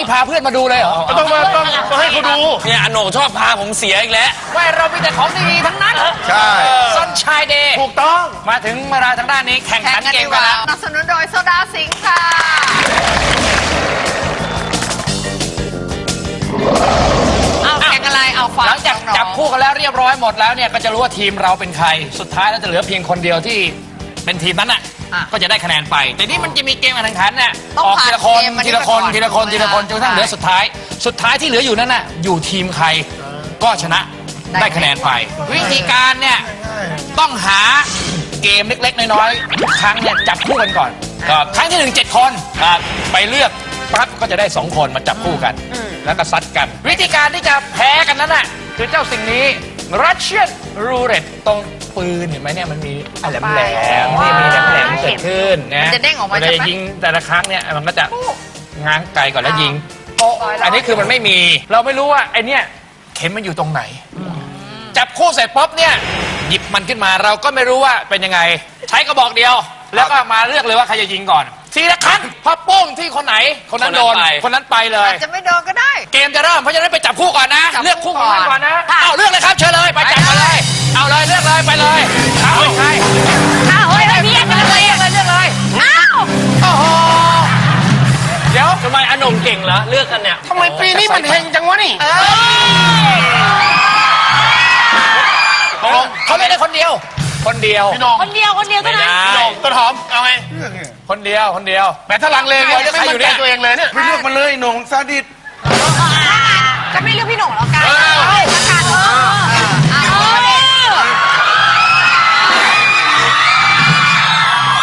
นี่พาเพื่อนมาดูเลยเหรอต้องมาต้องมาให้เขาดู เนี่ยอโหนงชอบพาผมเสียอีกแล้ว ไม่เรามีแต่ของดีๆทั้งนั้นใช่ซันชายเดย์ถูกต้อง มาถึงเวลาทางด้านนี้แข่งแข่ขังนกันเกดีมกกันว่าแล้วสนับสนุนโดยโซดาสิงค์ค่ะ เอาแข่งอะไร เอาฝากหลังจากน้อจับคู่กันแล้วเรียบร้อยหมดแล้วเนี่ยก็จะรู้ว่าทีมเราเป็นใคร สุดท้ายแล้วจะเหลือเพียงคนเดียวที่ เป็นทีมนั้นน่ะอะก็จะได้คะแนนไป แต่นี่มันจะมีเกมการแข่งขันเนี่ยต้องออกทีละคนผ่านเกมอันนี้ทีละคนไปก่อนทีละคนทีละคนจนกระทั่งเหลือสุดท้าย สุดท้ายที่เหลืออยู่นั่นน่ะอยู่ทีมใครก็ชนะได้คะแนนไป วิธีการเนี่ยต้องหาเกมเล็ก ๆ น้อยๆทุกครั้งเนี่ยจับคู่กันก่อนครับครั้งที่หนึ่งเจ็ดคนครับไปเลือกปั๊บก็จะได้สองคนมาจับคู่กัน แล้วก็ซัดกัน วิธีการที่จะแพ้กันนั้นน่ะคือเจ้าสิ่งนี้ Russian Roulette ตรงปืนเห็นไหมเนี่ยมันมีแหลมแหลมๆนี่มีแหลมแหลมๆเกิดขึ้นนะมันจะเด้งออกมาวลใช่ไหมยิงแต่ละครั้งเนี่ยมันก็จะง้างไกลก่อนแล้วยิง โป๊ะอันนี้คือมันไม่มี เราไม่รู้ว่าไอเนี่ยเข็มมันอยู่ตรงไหน จับคู่เสร็จป๊บเนี่ยหยิบมันขึ้นมาเราก็ไม่รู้ว่าเป็นยังไง ใช้กระบอกเดียว แล้วก็มาเลือกเลยว่าใครจะยิงก่อน ทีละครั้งพอโป้งที่คนไหน คนนั้นโดน คนนั้นไปเลย อาจจะไม่โดนก็ได้ เกมจะเริ่มเพราะฉะนั้นไปจับคู่ก่อนนะ จับคู่เลือกคู่ของมันก่อนนะ ค่ะ เอาเลือกเลยครับเชิญเลยไปจับมาเลย เอาเลยเลือกเลยไปเลยเอาใครอ้าวเฮ้ยพี่ยังเลือกเลยเลือกเลยเลือกเลยอ้าวโอ้โหเดี๋ยวทำไมอโหนงเก่งเหรอเลือกกันเนี่ยทำไมปีนี้มันเฮงจังวะนี่เขาเล่นได้คนเดียว คนเดียว พี่น้องคนเดียวคนเดียวเท่านั้นพี่น้องต้นหอม เอาไงคนเดียวคนเดียวแต่ถ้าลังเลเนี่ยใครไม่อยู่มั่นเนี่ใจยตัวเองเลยเนี่ย ไม่เลือกมาเลยหนงซาดิสก็ไม่เลือกพี่หนุ่มแล้วกันเออเฮ้ยประกาศเออเอาเลย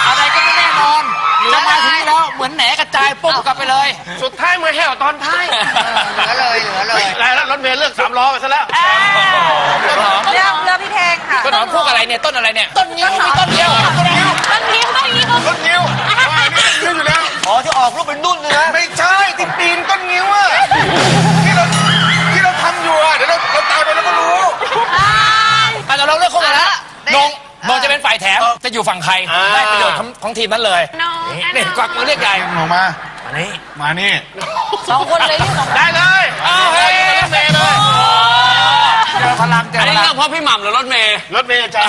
อะไรก็ไม่แน่นอนจะมาถึงแล้วเหมือนแหนกระจายปุ๊บกลับไปเลย สุดท้ายมือแห่วตอนท้ายเหลือเลยเหลือเลยแล้วรถเมล์เลือกสามล้อไปซะแล้ว ต้นหอม นหอมพวกอะไรเนี่ยต้นอะไรเนี่ยต้นนิ้วมีต้นเดียวต้นนิ้วต้นนิ้วรถนิ้วว่านี่นิ้วอยู่แล้วอ๋อที่ออกรูปเป็นนุ่นเลยนะไม่ใช่ที่ปีนต้นงิ้วอะที่เราที่เราทำอยู่อะเดี๋ยวเราเราตายไปแล้วก็รู้อาจจะเราเลือกคู่กันแล้วได้นงนงจะเป็นฝ่ายแถมจะอยู่ฝั่งใครอ่าได้ประโยชน์ของของทีมนั้นเลยน้องนี่กวักมือเรียกใหญ่หนูมามานี่มานี่สองคนเลยเลือกสองได้เลยอ้าวเฮ้ยรถเมล์เลยเจอพ ลังเจออันพนี้ลัเลืงอกเพราะพี่หม่ำหรือรถเมย์ รถเมล์จ้า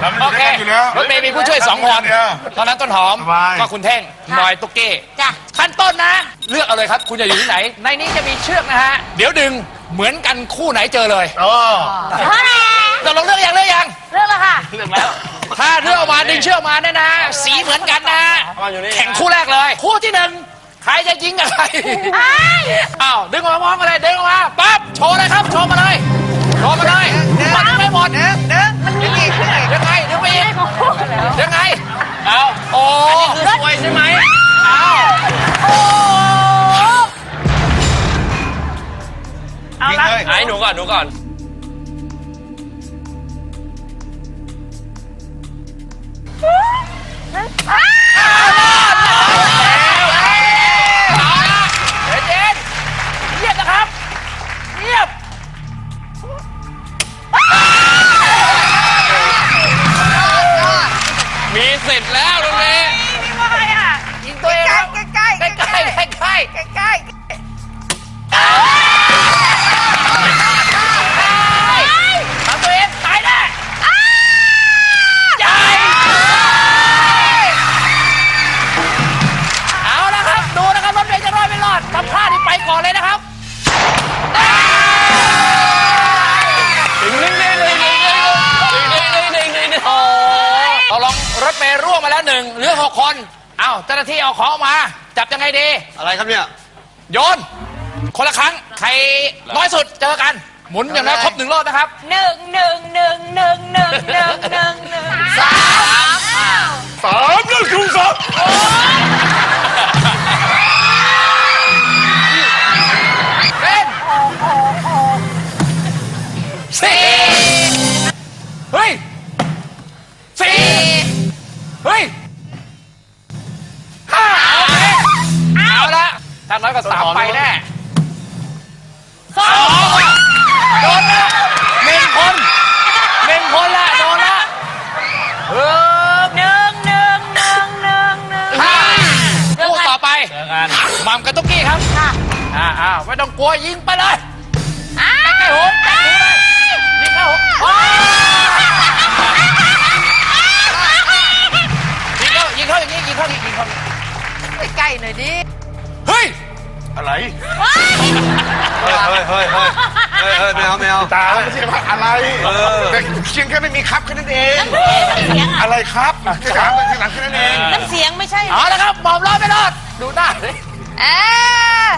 เราไม่โอได้เคกันอยู่แล้ว รถเมย์มีผู้ช่วยสองคนเดียวตอนนั้นต้นหอม สบาย ก็คุณเท่งหนอยตุ๊กเก้จ้ะ ขั้นต้นนะ เลือกเอาเลยครับ คุณจะอยู่ที่ไหน ในนี้จะมีเชือกนะฮะ เดี๋ยวดึงเหมือนกันคู่ไหนเจอเลยโอ้เราลองเลือกยังเลือกยังเลือกแล้วค่ะ เรื่องแล้ว ถ้าเลือกออกมาดึงเชือกมาเนี่ยนะ สีเหมือนกันนะเอาอยู่นี่แข่งคู่แรกเลย คู่ที่หนึ่ง ใครจะยิงกับใครอ้าวดึงออกมามองกันเลยดึงออกมาปั๊บโชว์เลยครับโชว์มาเลยโชว์มาเลยมันยังไม่หมดเด้อเด้อมันมีอีกขึ้นอีกยังไงดึงไปอีกยังไงเอาโอ้คือสวยใช่ไหมเอายิงเลยไอ้หนูก่อนหนูก่อน ของออกมา จับยังไงดี อะไรครับเนี่ย โยน คนละครั้ง ใครน้อยสุดเจอกัน หมุนอย่างน้อยครบหนึ่งรอบนะครับ หนึ่งหนึ่งหนึ่งหนึ่งหนึ่งหนึ่งหนึ่งหนึ่งสามสามเรื่องสูงสับเป็นสี่เฮ้ยสี่ ถ้าน้อยกว่าสามไปแน่สองโดนละหนึ่งคนหนึ่งคนละโดนละเออหนึ่งหนึ่งหนึ่งหนึ่งหนึ่งห้าคู่ต่อไปเจอกันหมัมกับตุ๊กกี้กลัวยิงไปเลยอ้าวใกล้หัวใกล้หัวเลยยิงเข้าหัวโอ้ยยิงเข้ายิงเข้าอย่างนี้ยิงเข้ายิงเข้า ใกล้ๆหน่อยดิ เฮ้ย อะไรเฮ้ยเฮ้ยเฮ้ยเฮ้ยเฮ้ยเฮ้ยไม่เอาไม่เอาตาไม่ใช่ว่าอะไรเออแต่เพียงแค่ไม่มีครับแค่นั้นเองเสียงอะอะไรครับแค่ถามแค่ถามแค่นั้นเอง น้ำเสียงไม่ใช่เอาละครับหมอมรอดไม่รอดดูหน้าเลยเอ๊ะ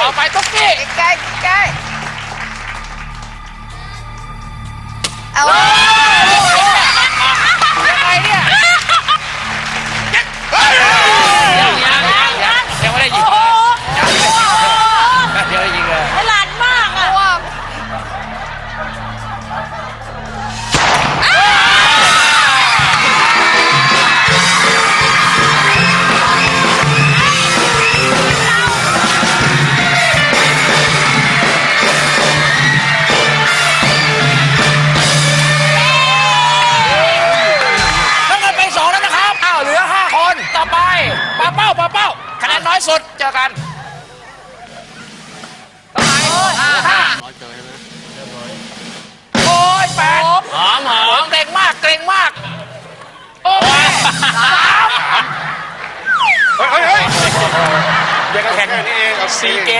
ต่อไปตุ๊กกี้ใกล้ใกล้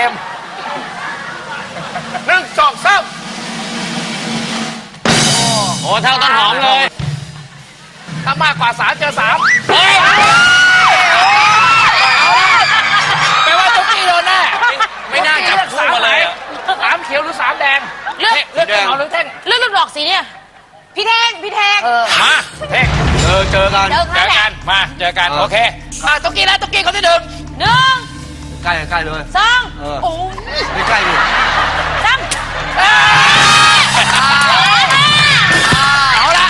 มหนึ่งสองสามโอ้เท่าต้นหอมเลยถ้ามากกว่าสามเจอสามเฮ้ยแปลว่าตุ๊กกี้โดนแน่ไม่น่าจับคู่มาเลยอะสามเขียวหรือสามแดงเลือก เลือกแดงเอาหรือเท่งเลือกลูกดอกสีเนี่ย พี่แทงพี่แทง มาเท่งเออเจอกันเดินเจข้างอแหกัละนมา เจอกันเออโอเค มาตุ๊กกี้แล้วตุ๊กกี้คนที่หนึ่ง หนึ่ง ใกล้ใกล้เลย สองเออ โอ้ยไม่ใกล้ดิสามเอาละ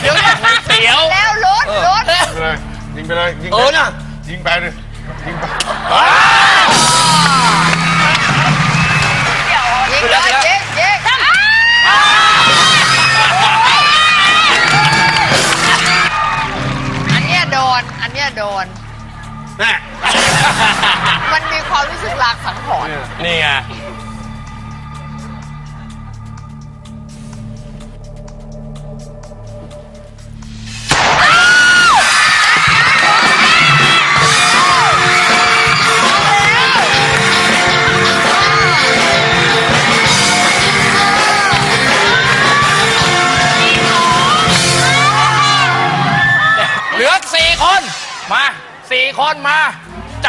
เดี๋ยวเสียว แล้วรถรถไปเลยยิงไปเลยยิงเอไปอน่ะ ยิงไปเลยยิงไป มันมีความรู้สึกลางสังหรณ์นี่ไงเหลือสี่คน มาสี่คนมา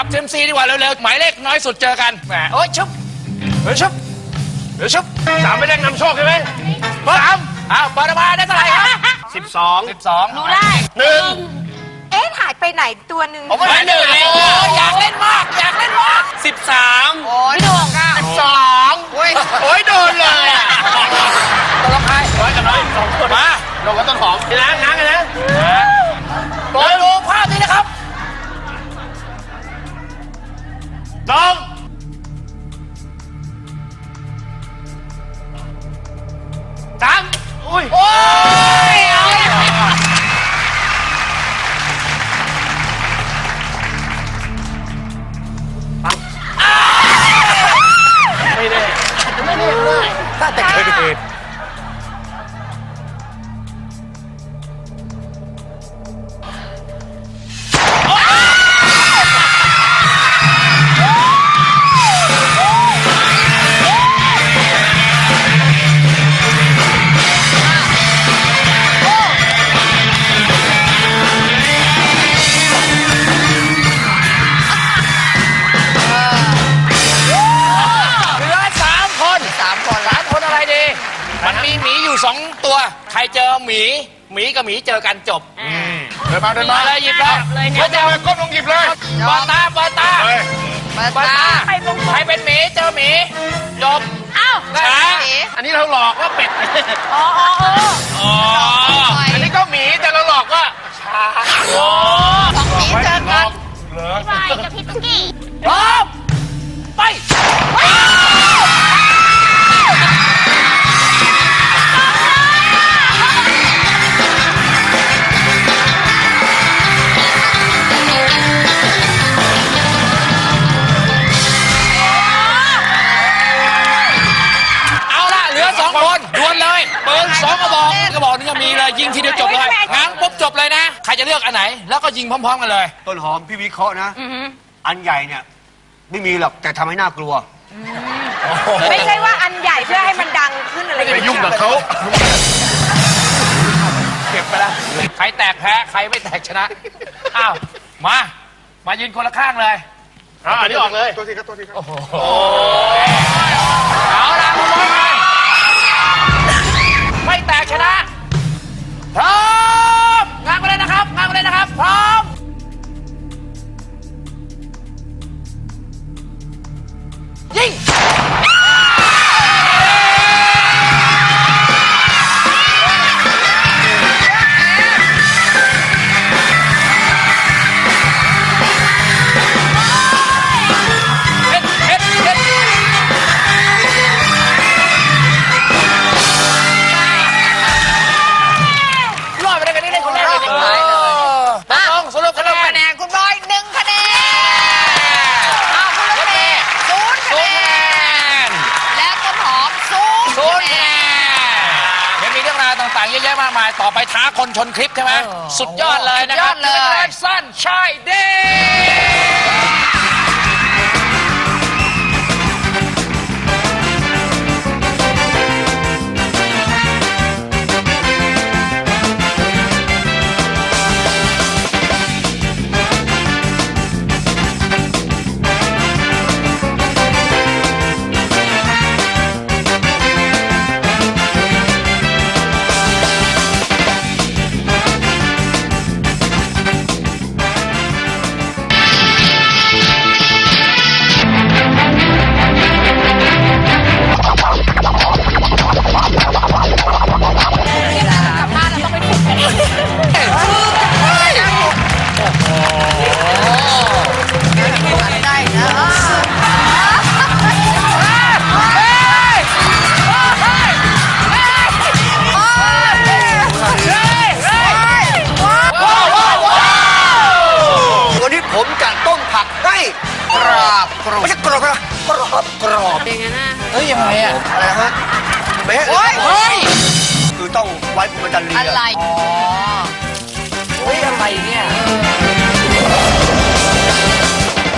จับเซมซีดีกว่าเร็วๆหมายเลขน้อยสุดเจอกันแหมโอ้ยชุบเฮ้ยชุบเฮ้ยชุบสามไม่ได้นำโชคใช่ไหมเบอร์สามอ้าวเบอร์มาได้เท่าไหร่ครับสิบสองสิบสองรู้ได้หนึ่งเอ๊ะหายไปไหนตัวหนึ่งผมไม่หนึ่งเลยอยากเล่นมากอยากเล่นมากสิบสามโอ้ยดวงอะสองโอ้ยโอ้ยโดนเลยอะตกลงใครร้อยกับร้อยสองคนมาลงกับต้นหอมนี่นะนั่งกันนะ น้อง หมีหมีกับหมีเจอกันจบเดินมาเดินมามาเลยหยิบเลยเขาจะเลยก้มลงหยิบเลยเปิดตาเปิดตาเฮ้ยเปิดเปิดตาตาใครเป็นหมีเจอหมีจบเอ้า ช้าหมีอันนี้เราหลอกว่าเป็ดอ๋ออ๋อเออ ปุ๊บจบเลยง้างปุ๊บจบเลยนะ ใครจะเลือกอันไหน แล้วก็ยิงพร้อม ๆ กันเลย ต้นหอมพี่วิเคราะห์นะ อันใหญ่เนี่ยไม่มีหรอกแต่ทำให้น่ากลัว ไม่ใช่ว่าอันใหญ่เพื่อให้มันดังขึ้นอะไรอย่างไปเงี้ยยุ่งกับเขาเก็บไปแล้วใครแตกแพ้ใครไม่แตกชนะ อ้าว มา มายืนคนละข้างเลยอ่าอันนี้ออกเลย ตัวทีครับตัวทีครับเอาล ต่างๆเยอะแยะมากมาย ต่อไปท้าคนชนคลิปใช่ไหมเออสุดยอดเลยนะครับสุดยอดเลยคะแนนสั้นชายเด้ ต้องไว้ผมมันจะเรียอะไรอ๋อเฮ้ยอะไรเนี่ย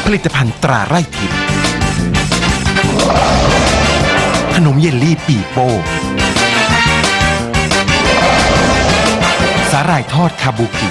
ผลิตภัณฑ์ตราไร่ทิพย์ขนมเยลลี่ปีโป้สาหร่ายทอดคาบูกิ